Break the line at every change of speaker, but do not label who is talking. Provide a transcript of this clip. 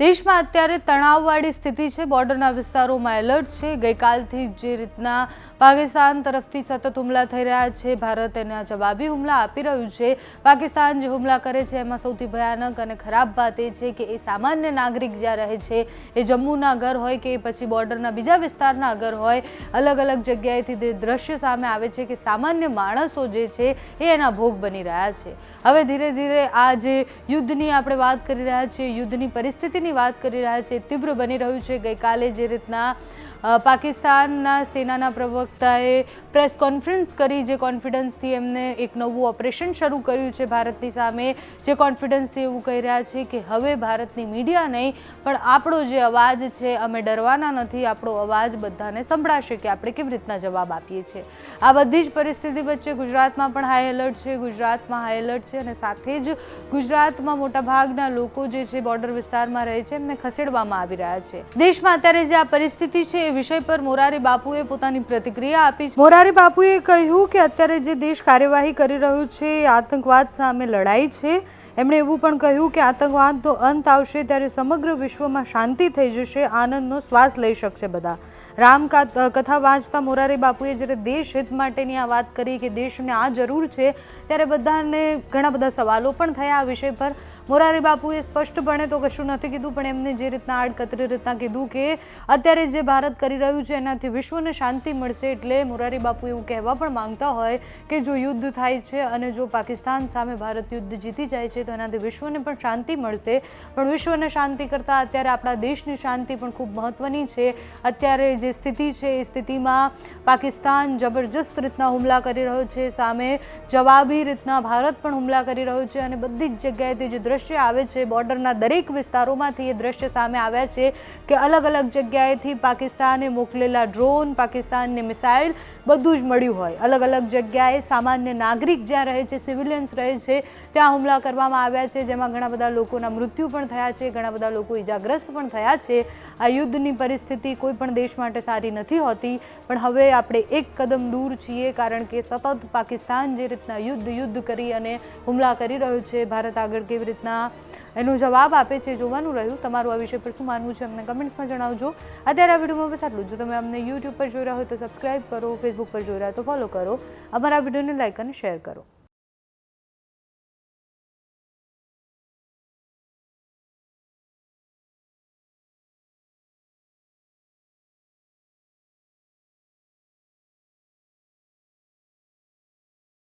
દેશમાં અત્યારે તણાવવાળી સ્થિતિ છે. બોર્ડરના વિસ્તારોમાં એલર્ટ છે. ગઈકાલથી જે રીતના પાકિસ્તાન તરફથી સતત હુમલા થઈ રહ્યા છે, ભારત એના જવાબી હુમલા આપી રહ્યું છે. પાકિસ્તાન જે હુમલા કરે છે, એમાં સૌથી ભયાનક અને ખરાબ વાત એ છે કે એ સામાન્ય નાગરિક જ્યાં રહે છે, એ જમ્મુના ઘર હોય કે પછી બોર્ડરના બીજા વિસ્તારના ઘર હોય, અલગ અલગ જગ્યાએથી જે દ્રશ્ય સામે આવે છે કે સામાન્ય માણસો જે છે, એ એના ભોગ બની રહ્યા છે. હવે ધીરે ધીરે આ જે યુદ્ધની આપણે વાત કરી રહ્યા છીએ, યુદ્ધની પરિસ્થિતિની વાત કરી રહ્યા છે તીવ્ર બની રહ્યું છે ગઈકાલે જે રીતના પાકિસ્તાનના સેનાના પ્રવક્તાએ પ્રેસ કોન્ફરન્સ કરી જે કોન્ફિડન્સથી એમને એક નવું ઓપરેશન શરૂ કર્યું છે ભારતની સામે. જે કોન્ફિડન્સથી એવું કહી રહ્યા છે કે હવે ભારતની મીડિયા નહીં, પણ આપણો જે અવાજ છે, અમે ડરવાના નથી, આપણો અવાજ બધાને સંભળાશે કે આપણે કેવી રીતના જવાબ આપીએ છીએ. આ બધી જ પરિસ્થિતિ વચ્ચે ગુજરાતમાં પણ હાઈ એલર્ટ છે, ગુજરાતમાં હાઈ એલર્ટ છે અને સાથે જ ગુજરાતમાં મોટાભાગના લોકો જે છે બોર્ડર વિસ્તારમાં રહે છે, એમને ખસેડવામાં આવી રહ્યા છે. દેશમાં અત્યારે જે આ પરિસ્થિતિ છે વિષય પર મોરારી બાપુએ પોતાની પ્રતિક્રિયા આપી છે. મોરારી બાપુએ કહ્યું કે અત્યારે જે દેશ કાર્યવાહી કરી રહ્યું છે, એ આતંકવાદ સામે લડાઈ છે. એમણે એવું પણ કહ્યું કે આતંકવાદનો અંત આવશે ત્યારે સમગ્ર વિશ્વમાં શાંતિ થઈ જશે, આનંદનો શ્વાસ લઈ શકશે બધા. રામ કથા વાંચતા મોરારી બાપુએ જ્યારે દેશ હિત માટેની આ વાત કરી કે દેશને આ જરૂર છે, ત્યારે બધાને ઘણા બધા સવાલો પણ થયા આ વિષય પર. મોરારી બાપુએ સ્પષ્ટપણે તો કશું નથી કીધું, પણ એમને જે રીતના આડકતરી રીતના કીધું કે અત્યારે જે ભારત કરી રહ્યું છે. એનાથી વિશ્વને શાંતિ મળશે એટલે મોરારી બાપુ એવું કહેવા પણ માંગતા હોય કે જો યુદ્ધ થાય છે અને જો પાકિસ્તાન સામે ભારત યુદ્ધ જીતી જાય છે, તો એનાથી વિશ્વને પણ શાંતિ મળશે. પણ વિશ્વને શાંતિ કરતાં અત્યારે આપણા દેશની શાંતિ પણ ખૂબ મહત્ત્વની છે. અત્યારે જે સ્થિતિ છે, એ સ્થિતિમાં પાકિસ્તાન જબરજસ્ત રીતના હુમલા કરી રહ્યો છે. સામે જવાબી રીતના ભારત પણ હુમલા કરી રહ્યો છે અને બધી જ જગ્યાએથી જે દ્રશ્ય આવે છે, બોર્ડરના દરેક વિસ્તારોમાંથી એ દ્રશ્ય સામે આવ્યા છે કે અલગ અલગ જગ્યાએથી પાકિસ્તાને મોકલેલા ડ્રોન, પાકિસ્તાનની મિસાઇલ, બધું જ મળ્યું હોય. અલગ અલગ જગ્યાએ સામાન્ય નાગરિક જ્યાં રહે છે, સિવિલિયન્સ રહે છે, ત્યાં હુમલા કરવામાં આવ્યા છે, જેમાં ઘણા બધા લોકોના મૃત્યુ પણ થયા છે, ઘણા બધા લોકો ઇજાગ્રસ્ત પણ થયા છે. આ યુદ્ધની પરિસ્થિતિ કોઈ પણ દેશ માટે સારી નથી હોતી, પણ હવે આપણે એક કદમ દૂર છીએ, કારણ કે સતત પાકિસ્તાન જે રીતના યુદ્ધ યુદ્ધ કરી અને હુમલા કરી રહ્યું છે, ભારત આગળ કેવી રીતના એનો જવાબ આપે છે, જોવાનું રહ્યું. તમારું આ વિષય પર શું માનવું છે, અમને કમેન્ટ્સમાં જણાવજો. અત્યારે આ વિડીયોમાં બસ આટલું જો. તમે અમને યુટ્યુબ પર જોઈ રહ્યા હોય તો સબસ્ક્રાઇબ કરો ફેસબુક પર જોઈ રહ્યા તો ફોલો કરો. અમારા વિડીયોને લાઇક અને શેર કરો.